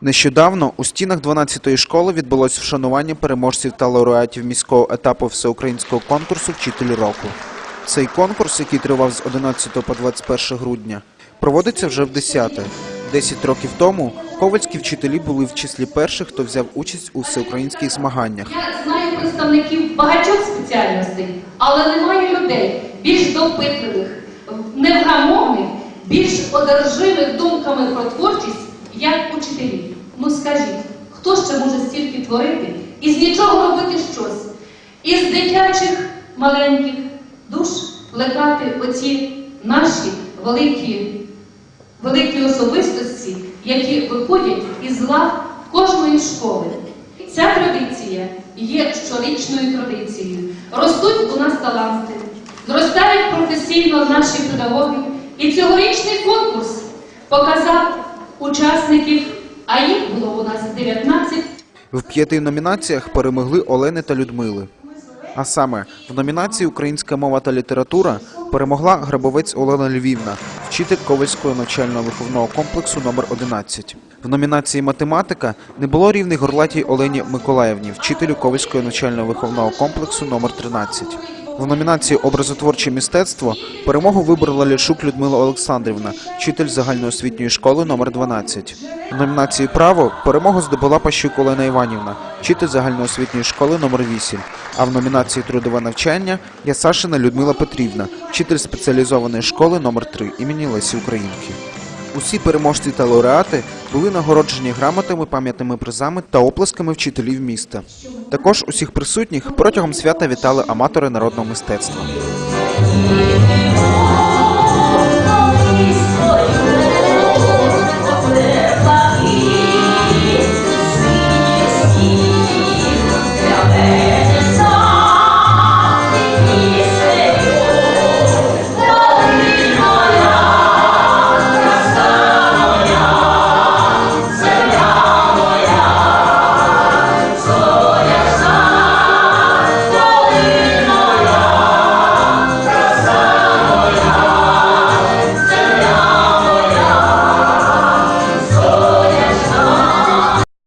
Нещодавно у стінах 12-ї школи відбулось вшанування переможців та лауреатів міського етапу всеукраїнського конкурсу «Вчитель року». Цей конкурс, який тривав з 11 по 21 грудня, проводиться вже в 10-те. Десять років тому ковальські вчителі були в числі перших, хто взяв участь у всеукраїнських змаганнях. Я знаю представників багатьох спеціальностей, але немає людей більш допитливих, невгамовних, більш одержимих думками про творчість, як учителі. Ну скажіть, хто ще може стільки творити і з нічого робити щось? Із дитячих маленьких душ плекати оці наші великі великі особистості, які виходять із лав кожної школи. Ця традиція є щорічною традицією. Ростуть у нас таланти, зростають професійно наші педагоги. І цьогорічний конкурс показав учасників, а їх було у нас 19, В п'яти номінаціях перемогли Олени та Людмили. А саме в номінації Українська мова та література перемогла Грабовець Олена Львівна, вчитель Ковальського навчально-виховного комплексу номер 11. В номінації Математика не було рівних горлатій Олені Миколаївні, вчителю Ковальського навчально-виховного комплексу номер 13. В номінації Образотворче мистецтво перемогу виборола Ляшук Людмила Олександрівна, вчитель загальноосвітньої школи номер 12. В номінації Право перемогу здобула Пащук Олена Іванівна, вчитель загальноосвітньої школи номер 8. А в номінації Трудове навчання Ясашина Людмила Петрівна, вчитель спеціалізованої школи номер 3 імені Лесі Українки. Усі переможці та лауреати були нагороджені грамотами, пам'ятними призами та оплесками вчителів міста. Також усіх присутніх протягом свята вітали аматори народного мистецтва.